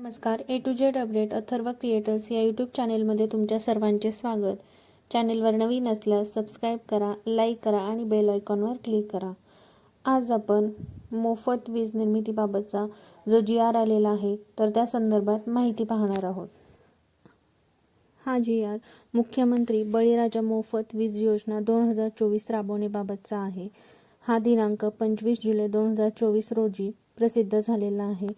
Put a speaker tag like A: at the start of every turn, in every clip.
A: नमस्कार. A to Z update Atharva creators या YouTube चॅनेलमध्ये तुमच्या सर्वांचे स्वागत. चॅनेलवर नवीन असल्यास सबस्क्राईब करा लाईक करा आणि बेल आयकॉनवर क्लिक करा. आज आपण मोफत वीज निर्मितीबाबतचा जो जी आर आलेला आहे तर त्या संदर्भात माहिती पाहणार आहोत. हा जी आर मुख्यमंत्री बळीराजा मोफत वीज योजना दोन हजार चोवीस राबवण्याबाबतचा आहे. हा दिनांक पंचवीस जुलै दोन हजार चोवीस रोजी प्रसिद्ध झालेला आहे.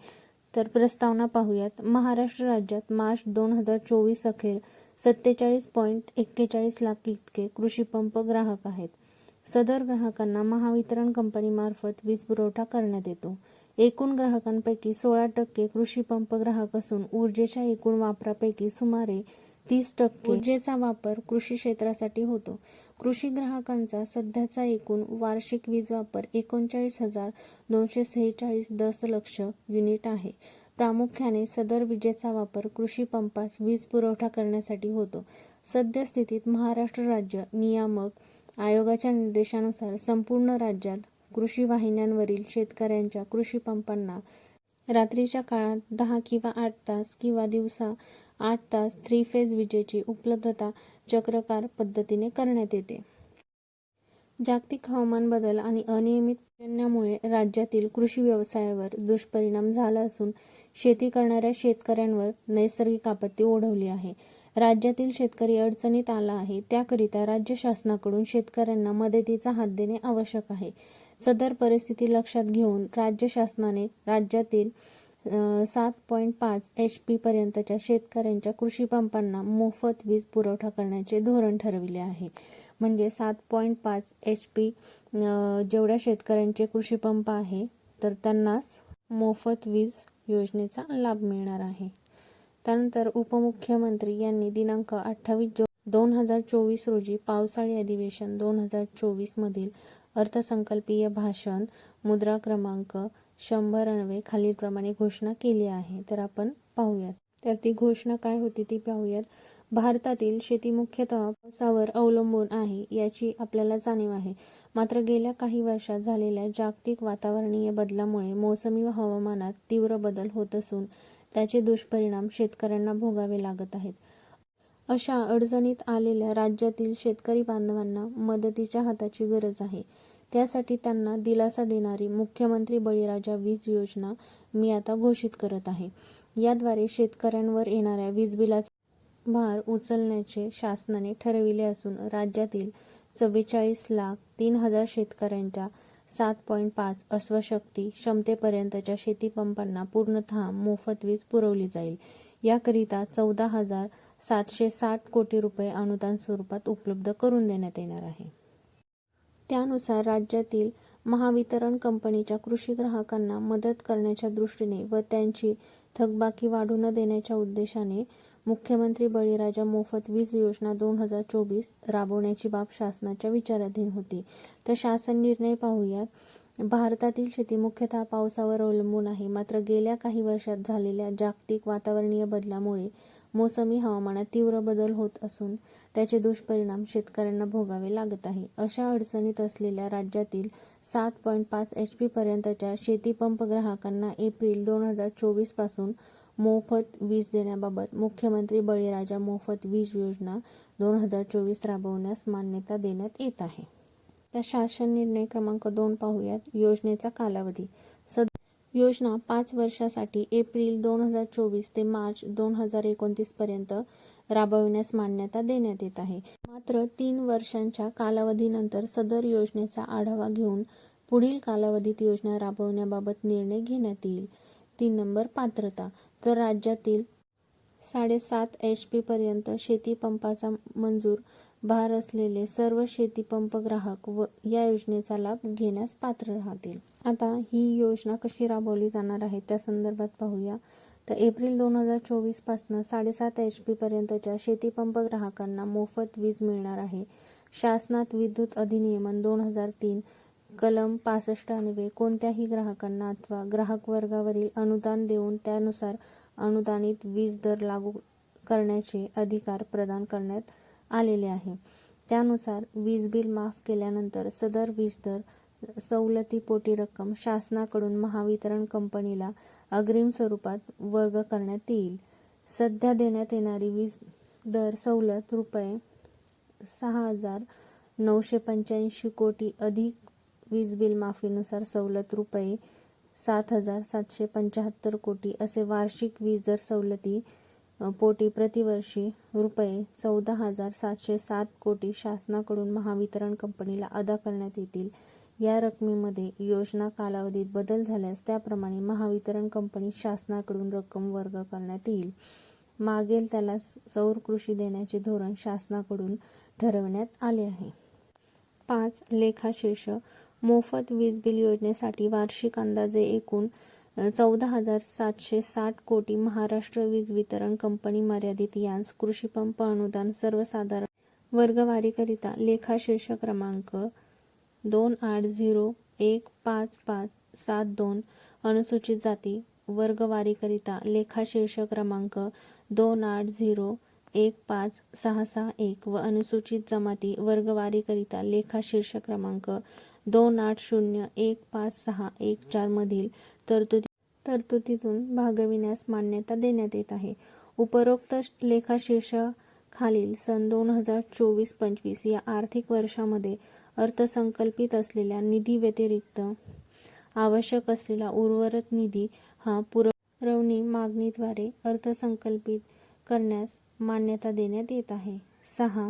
A: तर प्रस्तावना पाहूयात. महाराष्ट्र राज्यात मार्च दोन हजार चोवीस अखेर सत्तेचाळीस पॉईंट एक्केचाळीस लाख इतके कृषी पंप ग्राहक आहेत. सदर ग्राहकांना महावितरण कंपनीमार्फत वीज पुरवठा करण्यात येतो. एकूण ग्राहकांपैकी सोळा टक्के कृषी पंप ग्राहक असून ऊर्जेच्या एकूण वापरापैकी सुमारे तीस टक्के ऊर्जेचा वापर कृषी क्षेत्रासाठी होतो. कृषी ग्राहकांचा सध्याचा एकूण वार्षिक वीज वापर एकोणचाळीस हजार दोनशे सेहेचाळीस दशलक्ष युनिट आहे. प्रामुख्याने सदर विजेचा वापर कृषी पंपास वीज पुरवठा करण्यासाठी होतो. सद्यस्थितीत महाराष्ट्र राज्य नियामक आयोगाच्या निर्देशानुसार संपूर्ण राज्यात कृषी वाहिन्यांवरील शेतकऱ्यांच्या कृषी पंपांना रात्रीच्या काळात दहा किंवा आठ तास किंवा दिवसा आठ तास थ्री फेज विजेची उपलब्धता चक्रकार पद्धतीने करण्यात येते. जागतिक हवामान बदल आणि अनियमित पर्जन्यामुळे राज्यातील कृषी व्यवसायावर दुष्परिणाम झाला असून शेती करणाऱ्या शेतकऱ्यांवर नैसर्गिक आपत्ती ओढवली आहे. राज्यातील शेतकरी अडचणीत आला आहे त्याकरिता राज्य शासनाकडून शेतकऱ्यांना मदतीचा हात देणे आवश्यक आहे. सदर परिस्थिती लक्षात घेऊन राज्य शासनाने राज्यातील सात पॉईंट पाच एच पी पर्यंतच्या शेतकऱ्यांच्या कृषी पंपांना मोफत वीज पुरवठा करण्याचे धोरण ठरविले आहे. म्हणजे सात पॉईंट पाच एच पी जेवढ्या शेतकऱ्यांचे कृषी पंप आहे तर त्यांनाच मोफत वीज योजनेचा लाभ मिळणार आहे. त्यानंतर उपमुख्यमंत्री यांनी दिनांक अठ्ठावीस जो दोन हजार चोवीस रोजी पावसाळी अधिवेशन दोन हजार चोवीसमधील अर्थसंकल्पीय भाषण मुद्रा क्रमांक शंभर खालीलप्रमाणे घोषणा केली आहे तर आपण पाहूयात. तर ती घोषणा काय होती ती पाहूयात. भारतातील शेती मुख्यतः पावसावर अवलंबून आहे याची आपल्याला जाणीव आहे. मात्र गेल्या काही वर्षात झालेल्या जागतिक वातावरणीय बदलामुळे मोसमी हवामानात तीव्र बदल होत असून त्याचे दुष्परिणाम शेतकऱ्यांना भोगावे लागत आहेत. अशा अडचणीत आलेल्या राज्यातील शेतकरी बांधवांना मदतीच्या हाताची गरज आहे. त्यासाठी त्यांना दिलासा देणारी मुख्यमंत्री बळीराजा वीज योजना मी आता घोषित करत आहे. याद्वारे शेतकऱ्यांवर येणाऱ्या वीज बिलाचा भार उचलण्याचे शासनाने ठरविले असून राज्यातील चव्वेचाळीस लाख तीन हजार शेतकऱ्यांच्या सात पॉईंट पाच अश्वशक्ती क्षमतेपर्यंतच्या शेतीपंपांना पूर्णतः मोफत वीज पुरवली जाईल. याकरिता चौदा हजार सातशे साठ कोटी रुपये अनुदान स्वरूपात उपलब्ध करून देण्यात येणार आहे. त्यानुसार राज्यातील महावितरण कंपनीच्या कृषी ग्राहकांना मदत करण्याच्या दृष्टीने व त्यांची थकबाकी वाढू न देण्याच्या उद्देशाने मुख्यमंत्री बळीराजा मोफत वीज योजना दोन हजार चोवीस राबवण्याची बाब शासनाच्या विचाराधीन होती. तर शासन निर्णय पाहूयात. भारतातील शेती मुख्यतः पावसावर अवलंबून आहे. मात्र गेल्या काही वर्षात झालेल्या जागतिक वातावरणीय बदलामुळे मोसमी हवामानात तीव्र बदल होत असून त्याचे दुष्परिणाम शेतकऱ्यांना भोगावे लागत आहे. अशा अडचणीत असलेल्या राज्यातील सात पॉईंट पाच एच पी पर्यंतच्या शेतीपंप ग्राहकांना एप्रिल दोन हजार चोवीसपासून मोफत वीज देण्याबाबत मुख्यमंत्री बळीराजा मोफत वीज योजना दोन हजार चोवीस राबवण्यास मान्यता देण्यात येत आहे. त्या शासन निर्णय क्रमांक दोन पाहूयात. योजनेचा कालावधी सद योजना पाच वर्षासाठी एप्रिल दोन हजार चोवीस ते मार्च दोन हजार एकोणतीसपर्यंत राबविण्यास मान्यता देण्यात येत आहे. मात्र तीन वर्षांच्या कालावधीनंतर सदर योजनेचा आढावा घेऊन पुढील कालावधीत योजना राबवण्याबाबत निर्णय घेण्यात येईल. तीन नंबर पात्रता. तर राज्यातील साडेसात एच पीपर्यंत शेतीपंपाचा मंजूर भार असलेले सर्व शेतीपंप ग्राहक व या योजनेचा लाभ घेण्यास पात्र राहतील. आता ही योजना कशी राबवली जाणार आहे त्या संदर्भात पाहूया. तर एप्रिल दोन हजार चोवीसपासनं साडेसात एच पीपर्यंतच्या शेतीपंप ग्राहकांना मोफत वीज मिळणार आहे. शासनात विद्युत अधिनियमन दोन हजार तीन कलम पासष्ट अन्वये कोणत्याही ग्राहकांना अथवा ग्राहक वर्गावरील अनुदान देऊन त्यानुसार अनुदानित वीज दर लागू करण्याचे अधिकार प्रदान करण्यात आलेले आहे. त्यानुसार वीज बिल माफ केल्यानंतर सदर वीज दर सवलतीपोटी रक्कम शासनाकडून महावितरण कंपनीला अग्रिम स्वरूपात वर्ग करण्यात येईल. सध्या देण्यात येणारी वीज दर सवलत रुपये सहा हजार नऊशे पंच्याऐंशी कोटी अधिक वीज बिल माफीनुसार सवलत रुपये सात हजार सातशे पंच्याहत्तर कोटी असे वार्षिक वीज दर सवलती पोटी प्रतिवर्षी रुपये चौदा हजार सातशे सात कोटी शासनाकडून महावितरण कंपनीला अदा करण्यात येतील. या रकमेमध्ये योजना कालावधीत बदल झाल्यास त्याप्रमाणे महावितरण कंपनी शासनाकडून रक्कम वर्ग करण्यात येईल. मागेल त्याला सौर कृषी देण्याचे धोरण शासनाकडून ठरवण्यात आले आहे. पाच लेखाशीर्ष मोफत वीज बिल योजनेसाठी वार्षिक अंदाजे एकूण चौदा हजार सातशे साठ कोटी महाराष्ट्र वीज वितरण कंपनी मर्यादित यांस कृषीपंप अनुदान सर्वसाधारण वर्गवारीकरिता लेखाशीर्ष क्रमांक दोन आठ झिरो एक पाच पाच सात दोन अनुसूचित जाती वर्गवारीकरिता लेखाशीर्ष क्रमांक दोन आठ झिरो एक पाच सहा सहा एक व अनुसूचित जमाती वर्गवारीकरिता लेखाशीर्ष क्रमांक दोन आठ शून्य एक पाच सहा एक चारमधील तरतुदी तरतुदीतून भागविण्यास मान्यता देण्यात येत आहे. उपरोक्त लेखाशीर्षाखालील सन दोन हजार चोवीस पंचवीस या आर्थिक वर्षामध्ये अर्थसंकल्पित असलेल्या निधी व्यतिरिक्त आवश्यक असलेला उर्वरित निधी हा पुरवणी मागणीद्वारे अर्थसंकल्पित करण्यास मान्यता देण्यात येत आहे. सहा.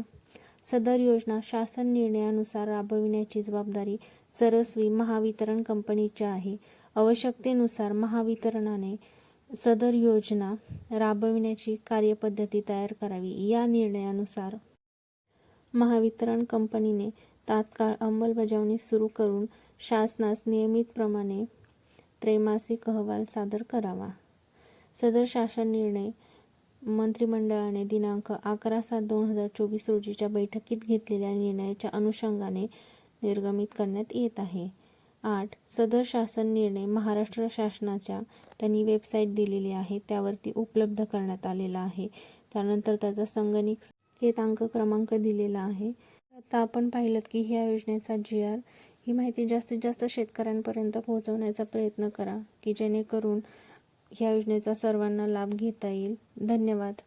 A: सदर योजना शासन निर्णयानुसार राबविण्याची जबाबदारी सरस्वी महावितरण कंपनीची आहे. आवश्यकतेनुसार महावितरणाने सदर योजना राबविण्याची कार्यपद्धती तयार करावी. या निर्णयानुसार महावितरण कंपनीने तात्काळ अंमलबजावणी सुरू करून शासनास नियमितप्रमाणे त्रैमासिक अहवाल सादर करावा. सदर शासन निर्णय मंत्रिमंडळाने दिनांक अकरा सात दोन हजार चोवीस रोजीच्या बैठकीत घेतलेल्या निर्णयाच्या अनुषंगाने निर्गमित करण्यात येत आहे. आठ. सदर शासन निर्णय महाराष्ट्र शासनाच्या त्यांनी वेबसाईट दिलेली आहे. त्यावरती उपलब्ध करण्यात आलेला आहे. त्यानंतर त्याचा संगणिक संकेतांक क्रमांक दिलेला आहे. आता आपण पाहिलं की ह्या योजनेचा जी आर ही माहिती जास्तीत जास्त शेतकऱ्यांपर्यंत पोहोचवण्याचा प्रयत्न करा की जेणेकरून ह्या योजनेचा सर्वांना लाभ घेता येईल. धन्यवाद.